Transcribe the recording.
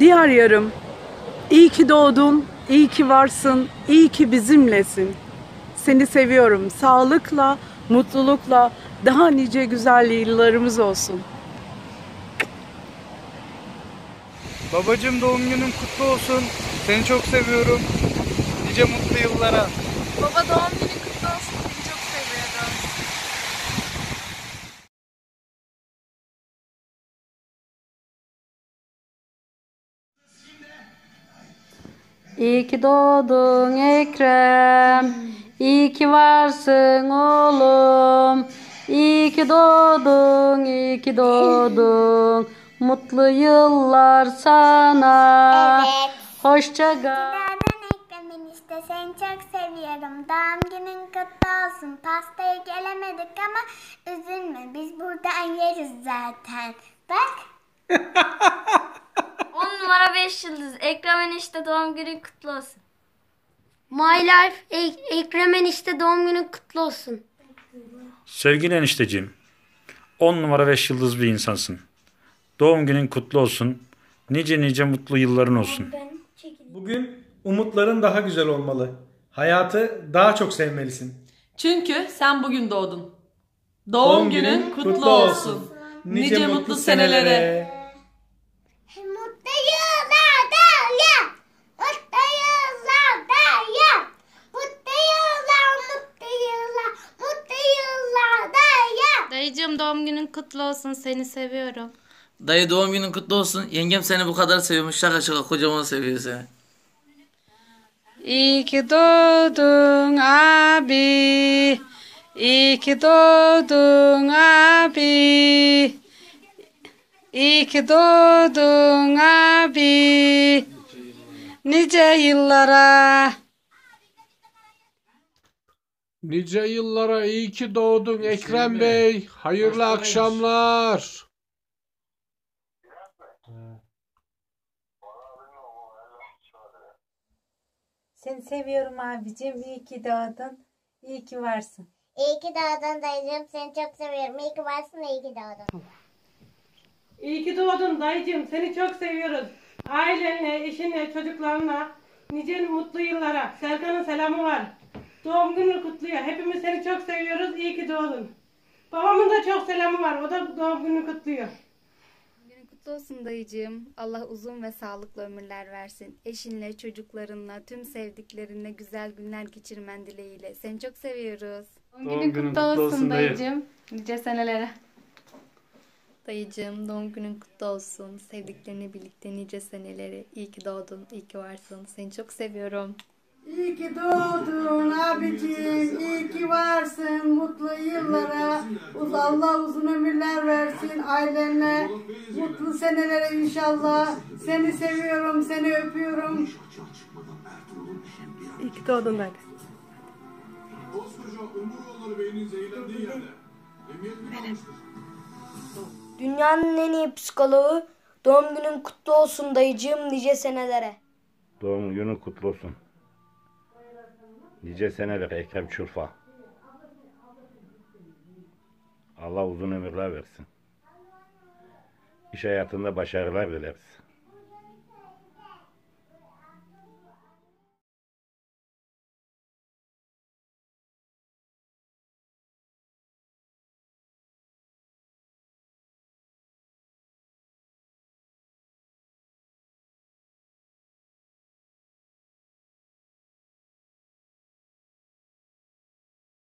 Diğer yarım, iyi ki doğdun, iyi ki varsın, iyi ki bizimlesin. Seni seviyorum. Sağlıkla, mutlulukla, daha nice güzel yıllarımız olsun. Babacım doğum günün kutlu olsun. Seni çok seviyorum. Nice mutlu yıllara. Baba doğum günün İyi ki doğdun Ekrem. İyi ki varsın oğlum. İyi ki doğdun, iyi ki doğdun. Mutlu yıllar sana. Evet. Hoşça kal. Günaydın Ekrem'in işte seni çok seviyorum. Doğum günün kutlu olsun. Pastaya gelemedik ama üzülme biz buradan yeriz zaten. Bak. 10 numara 5 yıldız. Ekrem işte doğum günün kutlu olsun. My Life Ek- Ekrem enişte doğum günün kutlu olsun. Sevgili enişteciğim, 10 numara 5 yıldız bir insansın. Doğum günün kutlu olsun. Nice nice mutlu yılların olsun. Bugün umutların daha güzel olmalı. Hayatı daha çok sevmelisin. Çünkü sen bugün doğdun. Doğum, günün kutlu, olsun. Nice, mutlu senelere. Mutlu yıllar ya. Mutlu yıllar ya. Mutlu yıllar, mutlu yıllar, mutlu yıllar ya. Dayıcığım doğum günün kutlu olsun. Seni seviyorum. Dayı doğum günün kutlu olsun. Yengem seni bu kadar seviyormuş. Şaka şaka kocaman seviyor seni. İyi ki doğdun abi. İyi ki doğdun abi. İyi ki doğdun abi. Nice yıllara. Nice yıllara iyi ki doğdun Ekrem Bey. Hayırlı akşamlar. Seni seviyorum abicim. İyi ki doğdun. İyi ki varsın. İyi ki doğdun dayıcığım. Seni çok seviyorum. İyi ki varsın, iyi ki doğdun. İyi ki doğdun dayıcığım. Seni çok seviyoruz. Ailenle, eşinle, çocuklarına nice mutlu yıllara. Serkan'ın selamı var. Doğum gününü kutluyor. Hepimiz seni çok seviyoruz. İyi ki doğdun. Babamın da çok selamı var. O da doğum gününü kutluyor. Günün kutlu olsun dayıcığım. Allah uzun ve sağlıklı ömürler versin. Eşinle, çocuklarınla, tüm sevdiklerinle güzel günler geçirmen dileğiyle. Seni çok seviyoruz. Doğum günün kutlu olsun dayı. Nice senelere. Dayıcığım doğum günün kutlu olsun. Sevdiklerinle birlikte nice seneleri. İyi ki doğdun, iyi ki varsın. Seni çok seviyorum. İyi ki doğdun abicim, iyi ki varsın mutlu yıllara. Uz Allah uzun ömürler versin ailenle. Mutlu senelere inşallah. Seni seviyorum, seni öpüyorum. İyi ki doğdun dayı. Dünyanın en iyi psikoloğu. Doğum günün kutlu olsun dayıcığım nice senelere. Doğum günün kutlu olsun. Nice seneler Ekrem Çurfa. Allah uzun ömürler versin. İş hayatında başarılar dileriz.